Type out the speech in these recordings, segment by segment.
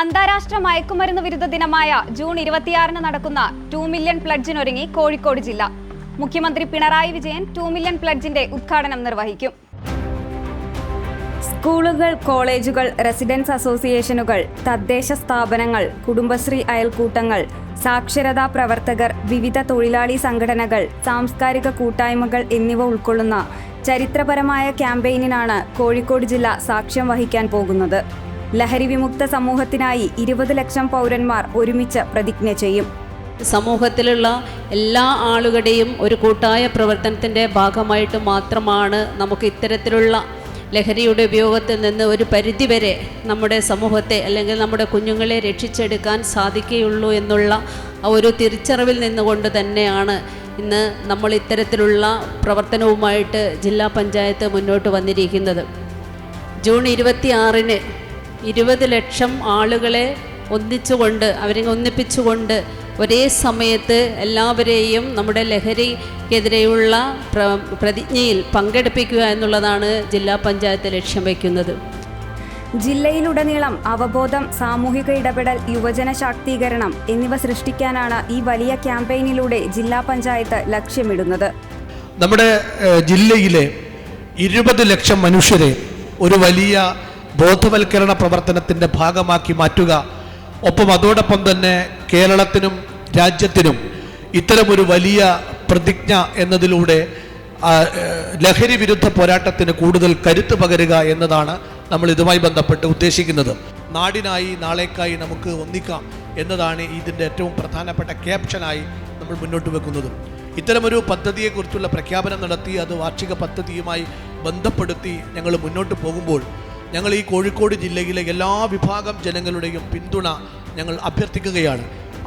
അന്താരാഷ്ട്ര മയക്കുമരുന്ന് വിരുദ്ധ ദിനമായ ജൂൺ ഇരുപത്തിയാറിന് നടക്കുന്ന ടു മില്യൺ പ്ലഡ്ജിനൊരുങ്ങി കോഴിക്കോട് ജില്ല. മുഖ്യമന്ത്രി പിണറായി വിജയൻ ടു മില്യൺ പ്ലഡ്ജിന്റെ ഉദ്ഘാടനം നിർവഹിക്കും. സ്കൂളുകൾ കോളേജുകൾ റെസിഡൻസ് അസോസിയേഷനുകൾ തദ്ദേശ സ്ഥാപനങ്ങൾ കുടുംബശ്രീ അയൽക്കൂട്ടങ്ങൾ സാക്ഷരതാ പ്രവർത്തകർ വിവിധ തൊഴിലാളി സംഘടനകൾ സാംസ്കാരിക കൂട്ടായ്മകൾ എന്നിവ ഉൾക്കൊള്ളുന്ന ചരിത്രപരമായ ക്യാമ്പയിനിനാണ് കോഴിക്കോട് ജില്ല സാക്ഷ്യം വഹിക്കാൻ പോകുന്നത്. ലഹരി വിമുക്ത സമൂഹത്തിനായി ഇരുപത് ലക്ഷം പൗരന്മാർ ഒരുമിച്ച് പ്രതിജ്ഞ ചെയ്യും. സമൂഹത്തിലുള്ള എല്ലാ ആളുകളുടെയും ഒരു കൂട്ടായ പ്രവർത്തനത്തിന്റെ ഭാഗമായിട്ട് മാത്രമാണ് നമുക്ക് ഇത്തരത്തിലുള്ള ലഹരിയുടെ ഉപയോഗത്തിൽ നിന്ന് ഒരു പരിധിവരെ നമ്മുടെ സമൂഹത്തെ അല്ലെങ്കിൽ നമ്മുടെ കുഞ്ഞുങ്ങളെ രക്ഷിച്ചെടുക്കാൻ സാധിക്കുകയുള്ളൂ എന്നുള്ള ഒരു തിരിച്ചറിവിൽ നിന്നുകൊണ്ട് തന്നെയാണ് ഇന്ന് നമ്മൾ ഇത്തരത്തിലുള്ള പ്രവർത്തനവുമായിട്ട് ജില്ലാ പഞ്ചായത്ത് മുന്നോട്ട് വന്നിരിക്കുന്നത്. ജൂൺ ഇരുപത്തിയാറിന് ഇരുപത് ലക്ഷം ആളുകളെ ഒന്നിച്ചുകൊണ്ട് അവരെ ഒന്നിപ്പിച്ചുകൊണ്ട് ഒരേ സമയത്ത് എല്ലാവരെയും നമ്മുടെ ലഹരിക്കെതിരെയുള്ള പ്ര പ്രതിജ്ഞയിൽ പങ്കെടുപ്പിക്കുക എന്നുള്ളതാണ് ജില്ലാ പഞ്ചായത്ത് ലക്ഷ്യം വയ്ക്കുന്നത്. ജില്ലയിലുടനീളം അവബോധം സാമൂഹിക ഇടപെടൽ യുവജന ശാക്തീകരണം എന്നിവ സൃഷ്ടിക്കാനാണ് ഈ വലിയ ക്യാമ്പയിനിലൂടെ ജില്ലാ പഞ്ചായത്ത് ലക്ഷ്യമിടുന്നത്. നമ്മുടെ ജില്ലയിലെ ഇരുപത് ലക്ഷം മനുഷ്യരെ ഒരു വലിയ ബോധവൽക്കരണ പ്രവർത്തനത്തിന്റെ ഭാഗമാക്കി മാറ്റുക. ഒപ്പം അതോടൊപ്പം തന്നെ കേരളത്തിനും രാജ്യത്തിനും ഇത്തരമൊരു വലിയ പ്രതിജ്ഞ എന്നതിലൂടെ ലഹരി വിരുദ്ധ പോരാട്ടത്തിന് കൂടുതൽ കരുത്ത് പകരുക എന്നതാണ് നമ്മൾ ഇതുമായി ബന്ധപ്പെട്ട് ഉദ്ദേശിക്കുന്നത്. നാടിനായി നാളേക്കായി നമുക്ക് ഒന്നിക്കാം എന്നതാണ് ഇതിന്റെ ഏറ്റവും പ്രധാനപ്പെട്ട ക്യാപ്ഷനായി നമ്മൾ മുന്നോട്ട് വെക്കുന്നത്. ഇത്തരമൊരു പദ്ധതിയെക്കുറിച്ചുള്ള പ്രഖ്യാപനം നടത്തി അത് വാർഷിക പദ്ധതിയുമായി ബന്ധപ്പെടുത്തി ഞങ്ങൾ മുന്നോട്ട് പോകുമ്പോൾ ഞങ്ങൾ ഈ കോഴിക്കോട് ജില്ലയിലെ എല്ലാ വിഭാഗം ജനങ്ങളുടെയും പിന്തുണ ഞങ്ങൾ അഭ്യർത്ഥിക്കുകയാണ്.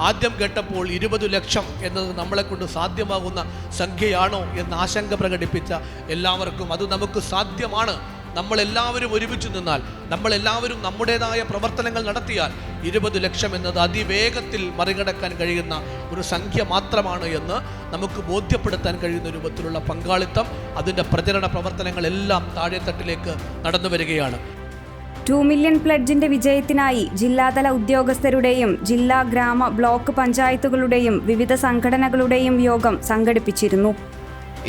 ആദ്യം കേട്ടപ്പോൾ ഇരുപത് ലക്ഷം എന്നത് നമ്മളെക്കൊണ്ട് സാധ്യമാകുന്ന സംഖ്യയാണോ എന്ന് ആശങ്ക പ്രകടിപ്പിച്ച എല്ലാവർക്കും അത് നമുക്ക് സാധ്യമാണ്. നമ്മളെല്ലാവരും ഒരുമിച്ച് നിന്നാൽ നമ്മളെല്ലാവരും നമ്മുടേതായ പ്രവർത്തനങ്ങൾ നടത്തിയാൽ ഇരുപത് ലക്ഷം എന്നത് അതിവേഗത്തിൽ മറികടക്കാൻ കഴിയുന്ന ഒരു സംഖ്യ മാത്രമാണ് എന്ന് നമുക്ക് ബോധ്യപ്പെടുത്താൻ കഴിയുന്ന രൂപത്തിലുള്ള പങ്കാളിത്തം അതിന്റെ പ്രചരണ പ്രവർത്തനങ്ങളെല്ലാം താഴെത്തട്ടിലേക്ക് നടന്നു വരികയാണ്. ടു മില്യൺ പ്ലഡ്ജിന്റെ വിജയത്തിനായി ജില്ലാതല ഉദ്യോഗസ്ഥരുടെയും ജില്ലാ ഗ്രാമ ബ്ലോക്ക് പഞ്ചായത്തുകളുടെയും വിവിധ സംഘടനകളുടെയും യോഗം സംഘടിപ്പിച്ചിരുന്നു.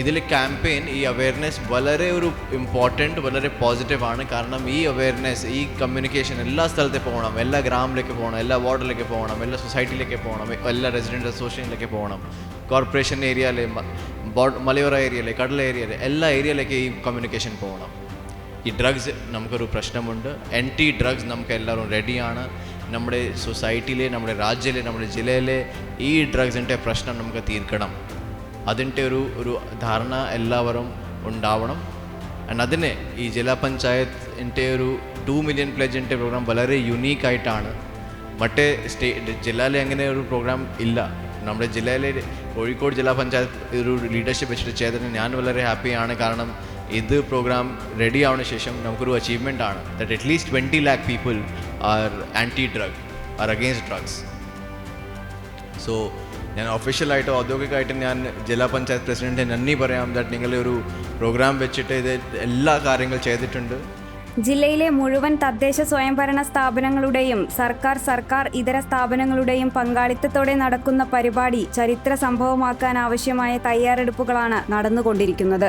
ഇതിൽ ക്യാമ്പയിൻ ഈ അവയർനെസ് വളരെ ഒരു ഇമ്പോർട്ടന്റ് വളരെ പോസിറ്റീവ് ആണ്. കാരണം ഈ അവയർനെസ് ഈ കമ്മ്യൂണിക്കേഷൻ എല്ലാ സ്ഥലത്തെ പോകണം. എല്ലാ ഗ്രാമിലേക്ക് പോകണം എല്ലാ വാർഡിലേക്ക് പോകണം എല്ലാ സൊസൈറ്റിയിലേക്ക് പോകണം എല്ലാ റെസിഡന്റ് അസോസിയേഷനിലേക്ക് പോകണം. കോർപ്പറേഷൻ ഏരിയയിലെ മലയോര ഏരിയയിലെ കടൽ ഏരിയയിലെ എല്ലാ ഏരിയയിലേക്ക് ഈ കമ്മ്യൂണിക്കേഷൻ പോകണം. ഈ ഡ്രഗ്സ് നമുക്കൊരു പ്രശ്നമുണ്ട്. ആന്റി ഡ്രഗ്സ് നമുക്ക് എല്ലാവരും റെഡിയാണ് നമ്മുടെ സൊസൈറ്റിയിലെ നമ്മുടെ രാജ്യത്തിലെ നമ്മുടെ ജില്ലയിലെ ഈ ഡ്രഗ്സിന്റെ പ്രശ്നം നമുക്ക് തീർക്കണം. അതിന്റെ ഒരു ഒരു ധാരണ എല്ലാവരും ഉണ്ടാവണം. ആൻഡ് അതിനെ ഈ ജില്ലാ പഞ്ചായത്തിന്റെ ഒരു ടു മില്യൺ പ്ലേജിന്റെ പ്രോഗ്രാം വളരെ യുണീക്കായിട്ടാണ് മറ്റേ സ്റ്റേ ജില്ലയിലെ അങ്ങനെ ഒരു പ്രോഗ്രാം ഇല്ല. നമ്മുടെ ജില്ലയിലെ കോഴിക്കോട് ജില്ലാ പഞ്ചായത്ത് ഒരു ലീഡർഷിപ്പ് വെച്ചിട്ട് ചെയ്തതിന് ഞാൻ വളരെ ഹാപ്പിയാണ് കാരണം ഇത് പ്രോഗ്രാം റെഡി ആവുന്ന ശേഷം നമുക്കൊരു അച്ചീവ്മെന്റ് ആണ്. That at least twenty lakh people are anti drug are against drugs so ഞാൻ ഒഫീഷ്യലായിട്ട് ഔദ്യോഗികമായിട്ട് ഞാൻ ജില്ലാ പഞ്ചായത്ത് പ്രസിഡന്റിന് നന്ദി പറയാം. ദാറ്റ് നിങ്ങളെ ഒരു പ്രോഗ്രാം വെച്ചിട്ട് ഇത് എല്ലാ കാര്യങ്ങൾ ചെയ്തിട്ടുണ്ട്. ജില്ലയിലെ മുഴുവൻ തദ്ദേശ സ്വയംഭരണ സ്ഥാപനങ്ങളുടെയും സർക്കാർ സർക്കാർ ഇതര സ്ഥാപനങ്ങളുടെയും പങ്കാളിത്തത്തോടെ നടക്കുന്ന പരിപാടി ചരിത്ര സംഭവമാക്കാൻ ആവശ്യമായ തയ്യാറെടുപ്പുകളാണ് നടന്നുകൊണ്ടിരിക്കുന്നത്.